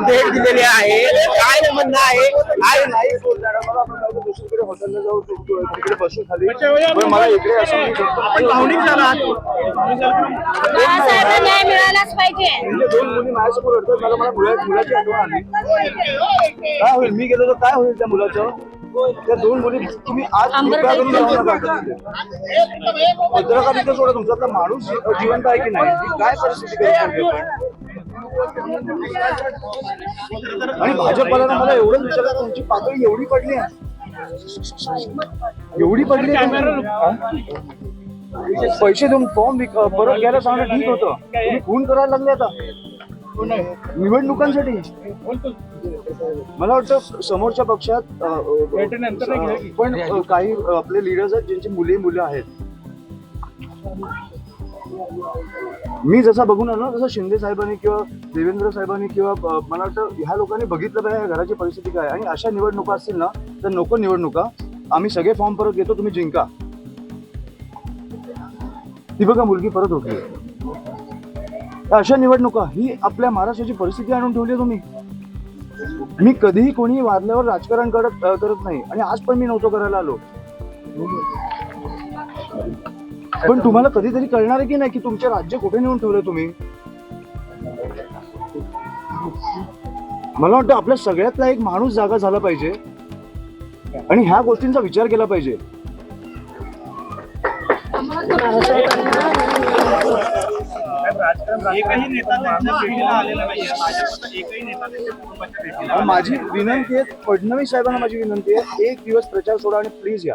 भेट दिलेली आहे. काय म्हणणं आहे? काय नाही आपण दुसरीकडे हॉटेलला जाऊ तिकडे खाली. मला इकडे असं नाही करायचं. भावनिक झाला बाळासाहेबांना न्याय मिळालाच पाहिजे. म्हणजे दोन मुली माझ्यासमोर मला मला मुला मुलाची आठवण आली. काय होईल? मी गेलो तर काय होईल त्या मुलाचं? त्या दोन मुली तुम्ही आज कृपया करून जाऊ नका पत्रकारिता सोडा तुमच्यातला माणूस जिवंत आहे की नाही? ही काय परिस्थिती करून ठेवली आपण? आणि भाजपला मला एवढंच विचारलं तुमची पातळी एवढी पडली आहे. एवढी पडली पैसे देऊन फॉर्म परत घ्यायला सांगणं ठीक होतं. तुम्ही खून करायला लागले आता. निवडणुकांसाठी. मला वाटतं समोरच्या पक्षात पण काही आपले लिडर्स आहेत ज्यांची मुली मुलं आहेत. मी जसा बघून आलो ना तसं शिंदे साहेबांनी किंवा देवेंद्र साहेबांनी किंवा मला वाटतं ह्या लोकांनी बघितलं पाहिजे ह्या घराची परिस्थिती काय? आणि अशा निवडणुका असतील ना तर नको निवडणुका. आम्ही सगळे फॉर्म परत घेतो तुम्ही जिंका. ती बघा मुलगी परत होती अशा निवडणुका ही आपल्या महाराष्ट्राची परिस्थिती आणून ठेवली आहे तुम्ही. मी कधीही कोणी वारल्यावर राजकारण करत करत नाही. आणि आज पण मी नव्हतो करायला आलो. पण तुम्हाला कधीतरी कळणार आहे की नाही की तुमचे राज्य कुठे नेऊन ठेवलं तुम्ही? मला वाटतं आपल्या सगळ्यातला एक माणूस जागा झाला पाहिजे. आणि ह्या गोष्टींचा विचार केला पाहिजे. माझी विनंती आहे फडणवीस साहेबांना माझी विनंती आहे एक दिवस प्रचार सोडा आणि प्लीज या.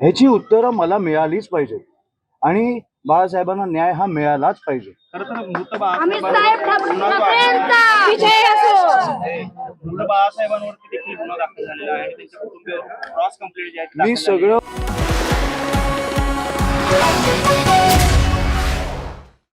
ह्याची उत्तरं मला मिळालीच पाहिजे. आणि बाळासाहेबांना न्याय हा मिळालाच पाहिजे. मी. सगळं